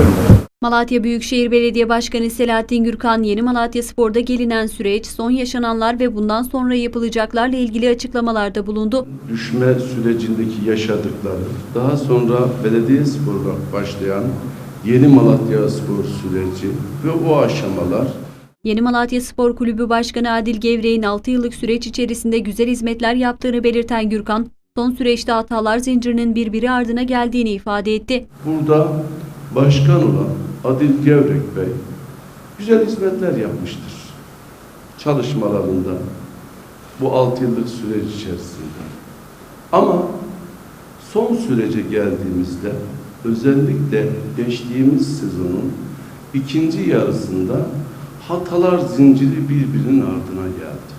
Buyurun. Malatya Büyükşehir Belediye Başkanı Selahattin Gürkan, Yeni Malatya Spor'da gelinen süreç, son yaşananlar ve bundan sonra yapılacaklarla ilgili açıklamalarda bulundu. düşme sürecindeki yaşadıkları, daha sonra belediye sporuna başlayan yeni Malatya spor süreci ve o aşamalar Yeni Malatya Spor Kulübü Başkanı Adil Gevrek'in 6 yıllık süreç içerisinde güzel hizmetler yaptığını belirten Gürkan, son süreçte hatalar zincirinin birbiri ardına geldiğini ifade etti. burada başkan olan Adil Gevrek Bey güzel hizmetler yapmıştır. Çalışmalarında bu 6 yıllık süreç içerisinde. Ama son sürece geldiğimizde özellikle geçtiğimiz sezonun ikinci yarısında hatalar zinciri birbirinin ardına geldi.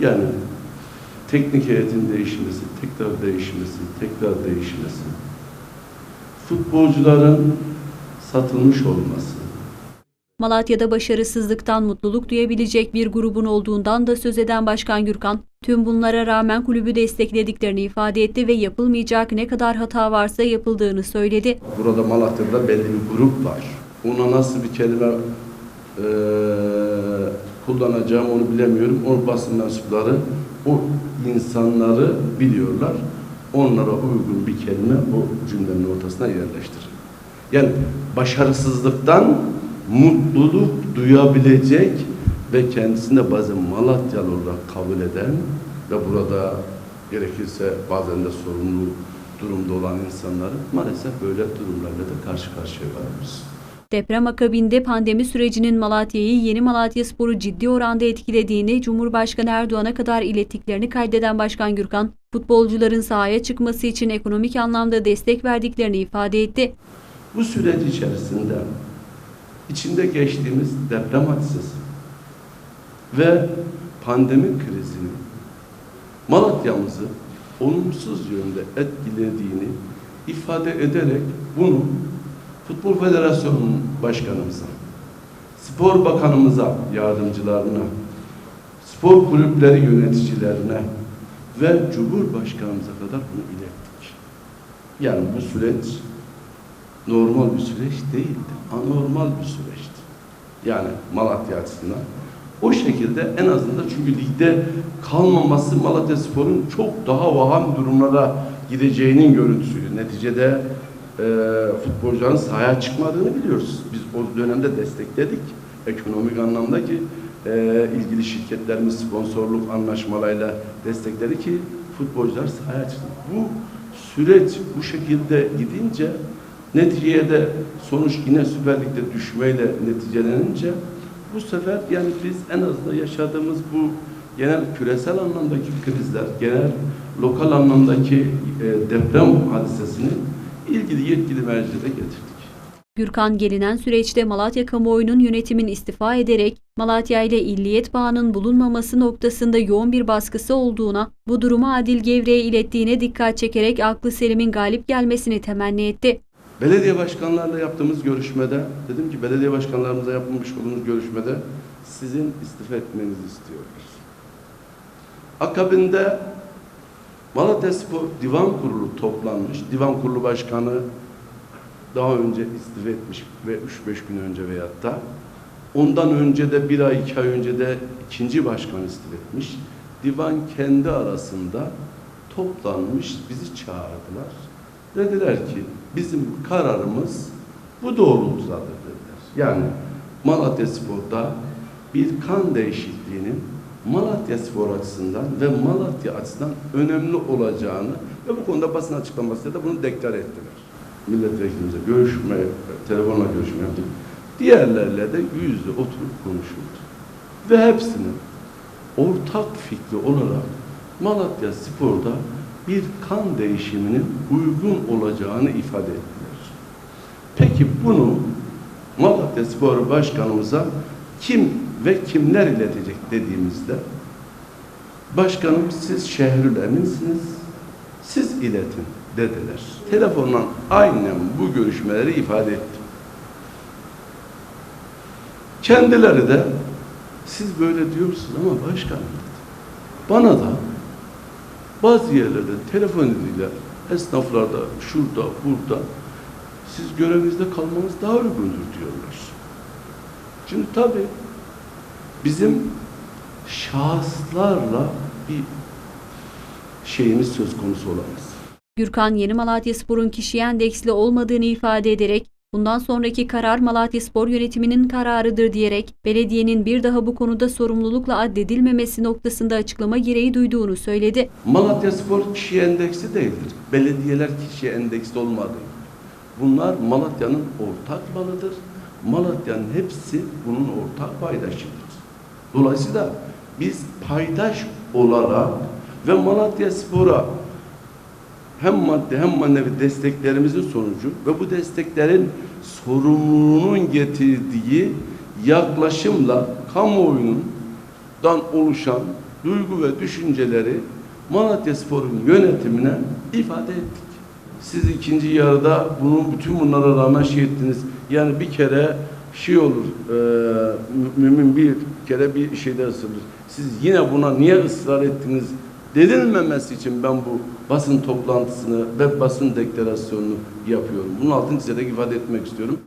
Yani teknik heyetin değişmesi, tekrar değişmesi, tekrar değişmesi, futbolcuların satılmış olması, Malatya'da başarısızlıktan mutluluk duyabilecek bir grubun olduğundan da söz eden Başkan Gürkan, tüm bunlara rağmen kulübü desteklediklerini ifade etti ve yapılmayacak ne kadar hata varsa yapıldığını söyledi. Burada Malatya'da belli bir grup var. Ona nasıl bir kelime eee, kullanacağım onu bilemiyorum. O basın mensupları o insanları biliyorlar. Onlara uygun bir kelime o cümlenin ortasına yerleştirin. Yani başarısızlıktan mutluluk duyabilecek ve kendisini de bazen Malatyalı olarak kabul eden ve burada gerekirse bazen de sorumlu durumda olan insanları maalesef böyle durumlarla da karşı karşıya kalıyoruz. Deprem akabinde pandemi sürecinin Malatya'yı Yeni Malatya Spor'u ciddi oranda etkilediğini Cumhurbaşkanı Erdoğan'a kadar ilettiklerini kaydeden Başkan Gürkan, futbolcuların sahaya çıkması için ekonomik anlamda destek verdiklerini ifade etti. Bu süreç içerisinde içinde geçtiğimiz deprem hadisesi ve pandemi krizinin Malatya'mızı olumsuz yönde etkilediğini ifade ederek bunu Futbol Federasyonu Başkanımıza, Spor Bakanımıza, yardımcılarına, spor kulüpleri yöneticilerine ve Cumhurbaşkanımıza kadar bunu ilettik. Yani bu süreç normal bir süreç değildi. Anormal bir süreçti. Yani Malatya açısından. O şekilde en azından çünkü ligde kalmaması Malatya Spor'un çok daha vaham durumlara gideceğinin görüntüsüydü. Neticede e, futbolcuların sahaya çıkmadığını biliyoruz. Biz o dönemde destekledik. Ekonomik anlamda ki e, ilgili şirketlerimiz sponsorluk anlaşmalarıyla destekledi ki futbolcular sahaya çıksın. Bu süreç bu şekilde gidince Neticeye de sonuç yine Süper Lig'de düşmeyle neticelenince bu sefer yani biz en azından yaşadığımız bu genel küresel anlamdaki krizler, genel lokal anlamdaki e, deprem hadisesini ilgili yetkili mercilere getirdik. Gürkan gelinen süreçte Malatya kamuoyunun yönetimin istifa ederek Malatya ile illiyet bağının bulunmaması noktasında yoğun bir baskısı olduğuna, bu durumu Adil Gevrek'e ilettiğine dikkat çekerek aklı Selim'in galip gelmesini temenni etti. Belediye başkanlarla yaptığımız görüşmede dedim ki belediye başkanlarımıza yapılmış olduğumuz görüşmede sizin istifa etmenizi istiyoruz. Akabinde Malatya Spor Divan Kurulu toplanmış. Divan Kurulu Başkanı daha önce istifa etmiş ve 3-5 gün önce veyahut da ondan önce de bir ay iki ay önce de ikinci başkan istifa etmiş. Divan kendi arasında toplanmış bizi çağırdılar. Dediler ki bizim kararımız bu doğrultudadır dediler. Yani Malatya Spor'da bir kan değişikliğinin Malatya Spor açısından ve Malatya açısından önemli olacağını ve bu konuda basın açıklamasıyla da bunu deklar ettiler. Milletvekilimize görüşme, telefonla görüşme yaptık. Diğerlerle de yüz yüze oturup konuşuldu. Ve hepsinin ortak fikri olarak Malatya Spor'da bir kan değişiminin uygun olacağını ifade ettiler. Peki bunu Malatya Spor Başkanımıza kim ve kimler iletecek dediğimizde başkanım siz şehrül eminsiniz, siz iletin dediler. Telefonla aynen bu görüşmeleri ifade ettim. Kendileri de siz böyle diyorsunuz ama başkanım. Bana da bazı yerlerde telefon ediyorlar. Esnaflarda, şurada, burada. siz görevinizde kalmanız daha uygundur diyorlar. Şimdi tabii bizim şahıslarla bir şeyimiz söz konusu olamaz. Gürkan Yeni Malatyaspor'un kişiye endeksli olmadığını ifade ederek bundan sonraki karar Malatyaspor yönetiminin kararıdır diyerek belediyenin bir daha bu konuda sorumlulukla addedilmemesi noktasında açıklama gereği duyduğunu söyledi. Malatya Spor kişi endeksi değildir. Belediyeler kişi endeksli olmadı. Bunlar Malatya'nın ortak malıdır. Malatya'nın hepsi bunun ortak paydaşıdır. Dolayısıyla biz paydaş olarak ve Malatya Spor'a hem maddi hem manevi desteklerimizin sonucu ve bu desteklerin sorumluluğunun getirdiği yaklaşımla kamuoyundan oluşan duygu ve düşünceleri Malatya Spor'un yönetimine ifade ettik. Siz ikinci yarıda bunun bütün bunlara rağmen şey ettiniz. Yani bir kere şey olur, e, mü- mümin bir kere bir şeyde ısırır. Siz yine buna niye ısrar ettiniz denilmemesi için ben bu basın toplantısını ve basın deklarasyonunu yapıyorum. Bunun altını çizerek ifade etmek istiyorum.